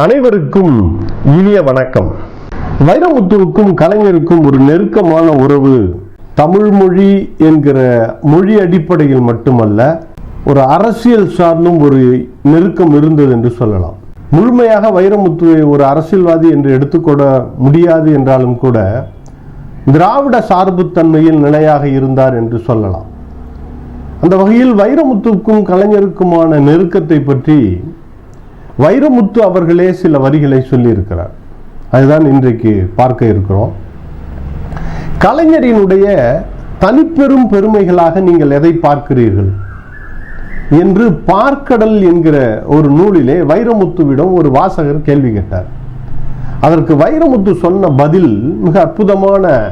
அனைவருக்கும் இனிய வணக்கம். வைரமுத்துவுக்கும் கலைஞருக்கும் ஒரு நெருக்கமான உறவு தமிழ் மொழி என்கிற மொழி அடிப்படையில் மட்டுமல்ல ஒரு அரசியல் சார்ந்தும் ஒரு நெருக்கம் இருந்தது என்று சொல்லலாம். முழுமையாக வைரமுத்துவை ஒரு அரசியல்வாதி என்று எடுத்துக்கொள்ள முடியாது என்றாலும் கூட திராவிட சார்புத்தன்மையில் நிலையாக இருந்தார் என்று சொல்லலாம். அந்த வகையில் வைரமுத்துவுக்கும் கலைஞருக்குமான நெருக்கத்தை பற்றி வைரமுத்து அவர்களே சில வரிகளை சொல்லியிருக்கிறார். அதுதான் இன்றைக்கு பார்க்க இருக்கிறோம். கலைஞரினுடைய தனிப்பெரும் பெருமைகளாக நீங்கள் எதை பார்க்கிறீர்கள்? என்று பார்க்கடல் என்கிற ஒரு நூலிலே வைரமுத்துவிடம் ஒரு வாசகர் கேள்வி கேட்டார். அதற்கு வைரமுத்து சொன்ன பதில் மிக அற்புதமான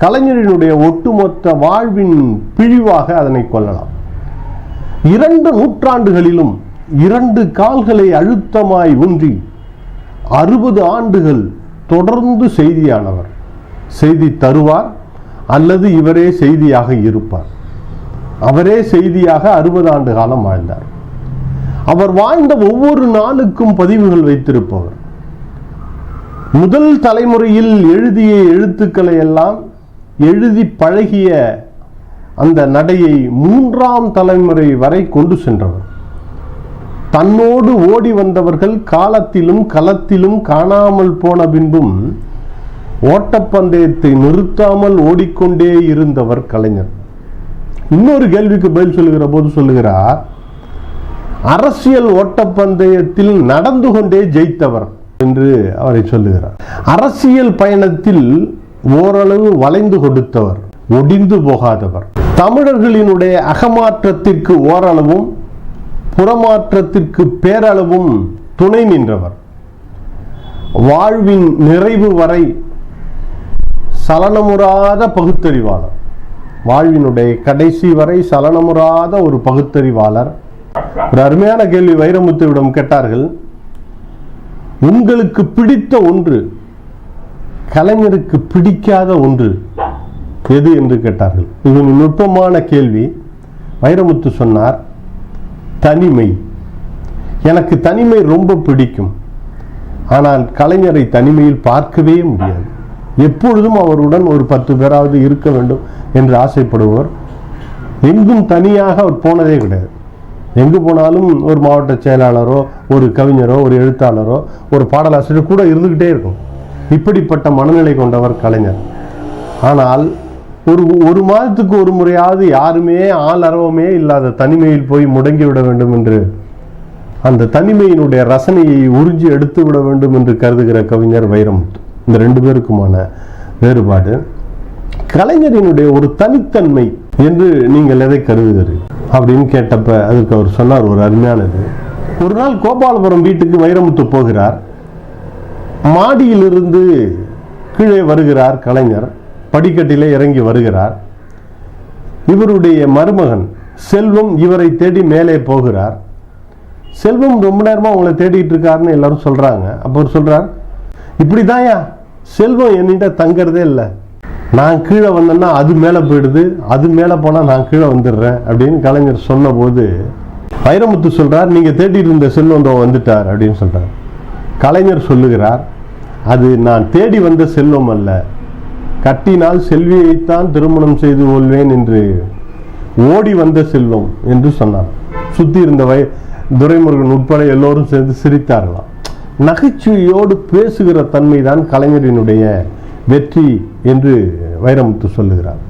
கலைஞரினுடைய ஒட்டுமொத்த வாழ்வின் பிழிவாக அதனை கொள்ளலாம். இரண்டு நூற்றாண்டுகளிலும் இரண்டு கால்களை அழுத்தமாய் ஊன்றி அறுபது ஆண்டுகள் தொடர்ந்து செய்தியானவர். செய்தி தருவார் அல்லது இவரே செய்தியாக இருப்பார். அவரே செய்தியாக அறுபது ஆண்டு காலம் வாழ்ந்தார். அவர் வாழ்ந்த ஒவ்வொரு நாளுக்கும் பதிவுகள் வைத்திருப்பவர். முதல் தலைமுறையில் எழுதிய எழுத்துக்களை எல்லாம் எழுதி பழகிய அந்த நடையை மூன்றாம் தலைமுறை வரை கொண்டு சென்றவர். தன்னோடு ஓடி வந்தவர்கள் காலத்திலும் களத்திலும் காணாமல் போன பின்பும் ஓட்டப்பந்தயத்தை நிறுத்தாமல் ஓடிக்கொண்டே இருந்தவர் கலைஞர். இன்னொரு கேள்விக்கு பதில் சொல்லுகிற போது சொல்லுகிறார் அரசியல் ஓட்டப்பந்தயத்தில் நடந்து கொண்டே ஜெயித்தவர் என்று அவரை சொல்லுகிறார். அரசியல் பயணத்தில் ஓரளவு வளைந்து கொடுத்தவர் ஒடிந்து போகாதவர். தமிழர்களினுடைய அகமாற்றத்திற்கு ஓரளவும் புறமாற்றத்திற்கு பேரளவும் துணை நின்றவர். வாழ்வின் நிறைவு வரை சலனமுறாத பகுத்தறிவாளர். வாழ்வினுடைய கடைசி வரை சலனமுறாத ஒரு பகுத்தறிவாளர். ஒரு அருமையான கேள்வி வைரமுத்துவிடம் கேட்டார்கள். உங்களுக்கு பிடித்த ஒன்று கலைஞருக்கு பிடிக்காத ஒன்று எது? என்று கேட்டார்கள். இது நுட்பமான கேள்வி. வைரமுத்து சொன்னார் தனிமை. எனக்கு தனிமை ரொம்ப பிடிக்கும். ஆனால் கலைஞரை தனிமையில் பார்க்கவே முடியாது. எப்பொழுதும் அவருடன் ஒரு பத்து பேராவது இருக்க வேண்டும் என்று ஆசைப்படுவர் எங்கும் தனியாக அவர் போனதே கிடையாது. எங்கு போனாலும் ஒரு மாவட்ட செயலாளரோ ஒரு கவிஞரோ ஒரு எழுத்தாளரோ ஒரு பாடலாசிரியர் கூட இருந்துக்கிட்டே இருக்கும். இப்படிப்பட்ட மனநிலை கொண்டவர் கலைஞர். ஆனால் ஒரு ஒரு மாதத்துக்கு ஒரு முறையாவது யாருமே ஆள் அரவமே இல்லாத தனிமையில் போய் முடங்கி விட வேண்டும் என்று அந்த தனிமையினுடைய ரசனையை உறிஞ்சி எடுத்து விட வேண்டும் என்று கருதுகிற கவிஞர் வைரமுத்து. இந்த ரெண்டு பேருக்குமான வேறுபாடு கலைஞரினுடைய ஒரு தனித்தன்மை என்று நீங்கள் எதை கருதுகிறீர்கள்? அப்படின்னு கேட்டப்ப அதுக்கு அவர் சொன்னார் ஒரு அருமையானது. ஒரு நாள் கோபாலபுரம் வீட்டுக்கு வைரமுத்து போகிறார். மாடியிலிருந்து கீழே வருகிறார் கலைஞர். படிக்கட்டிலே இறங்கி வருகிறார். இவருடைய மருமகன் செல்வம் இவரை தேடி மேலே போகிறார். செல்வம் ரொம்ப நேரமாக உங்களை தேடிட்டு இருக்காருன்னு எல்லாரும் சொல்கிறாங்க அப்போ அவர் இப்படி இப்படிதான்யா செல்வம் என்னிட்ட தங்கிறதே இல்லை. நான் கீழே வந்தேன்னா அது மேலே போயிடுது அது மேலே போனால் நான் கீழே வந்துடுறேன் அப்படின்னு கலைஞர் சொன்னபோது வைரமுத்து சொல்கிறார் நீங்கள் தேடிட்டு இருந்த செல்வம் தோ வந்துட்டார் அப்படின்னு சொல்கிறார் கலைஞர் சொல்லுகிறார் அது நான் தேடி வந்த செல்வம் அல்ல. கட்டினால் செல்வியைத்தான் திருமணம் செய்து கொள்வேன் என்று ஓடி வந்த செல்வம் என்று சொன்னார். சுத்தி இருந்த வை துரைமுருகன் உட்பட எல்லோரும் சேர்ந்து சிரித்தார்களாம். நகைச்சுவையோடு பேசுகிற தன்மைதான் கலைஞரினுடைய வெற்றி என்று வைரமுத்து சொல்லுகிறார்.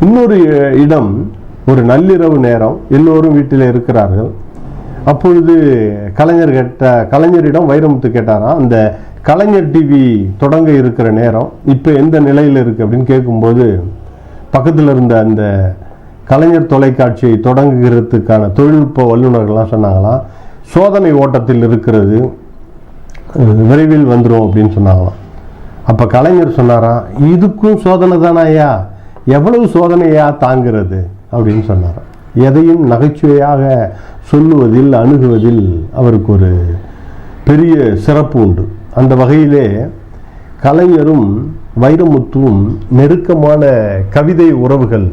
இன்னொரு இடம் ஒரு நள்ளிரவு நேரம் எல்லோரும் வீட்டில் இருக்கிறார்கள். அப்பொழுது கலைஞர் கேட்ட கலைஞரிடம் வைரமுத்து கேட்டாராம் அந்த கலைஞர் டிவி தொடங்க இருக்கிற நேரம் இப்போ எந்த நிலையில் இருக்குது அப்படின்னு கேட்கும்போது பக்கத்தில் இருந்த அந்த கலைஞர் தொலைக்காட்சியை தொடங்குகிறதுக்கான தொழில்நுட்ப வல்லுநர்கள்லாம் சொன்னாங்களாம் சோதனை ஓட்டத்தில் இருக்கிறது விரைவில் வந்துடும் அப்படின்னு சொன்னாங்களாம். அப்போ கலைஞர் சொன்னாராம் இதுக்கும் சோதனை தானாயா எவ்வளவு சோதனையா தாங்கிறது? அப்படின்னு சொன்னாராம். எதையும் நகைச்சுவையாக சொல்லுவதில் அணுகுவதில் அவருக்கு ஒரு பெரிய சிறப்பு உண்டு. அந்த வகையிலே கலைஞரும் வைரமுத்துவும் நெருக்கமான கவிதை உறவுகள்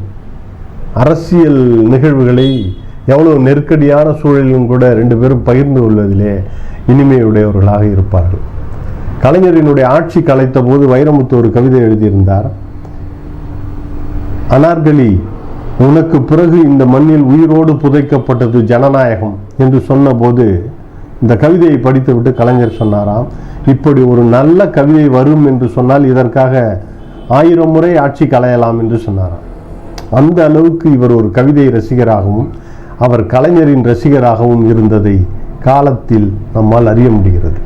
அரசியல் நிகழ்வுகளை எவ்வளவு நெருக்கடியான சூழலிலும் கூட ரெண்டு பேரும் பகிர்ந்து கொள்வதிலே இனிமையுடையவர்களாக இருப்பார்கள். கலைஞரினுடைய ஆட்சி கலைத்த போது வைரமுத்து ஒரு கவிதை எழுதியிருந்தார். அனார்கலி உனக்கு பிறகு இந்த மண்ணில் உயிரோடு புதைக்கப்பட்டது ஜனநாயகம் என்று சொன்னபோது இந்த கவிதையை படித்துவிட்டு கலைஞர் சொன்னாராம் இப்படி ஒரு நல்ல கவிதை வரும் என்று சொன்னால் இதற்காக ஆயிரம் முறை ஆட்சி கலையலாம் என்று சொன்னாராம். அந்த அளவுக்கு இவர் ஒரு கவிதை ரசிகராகவும் அவர் கலைஞரின் ரசிகராகவும் இருந்ததை காலத்தில் நம்மால் அறிய முடிகிறது.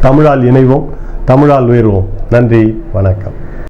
தமிழால் இணைவோம் தமிழால் உயர்வோம். நன்றி வணக்கம்.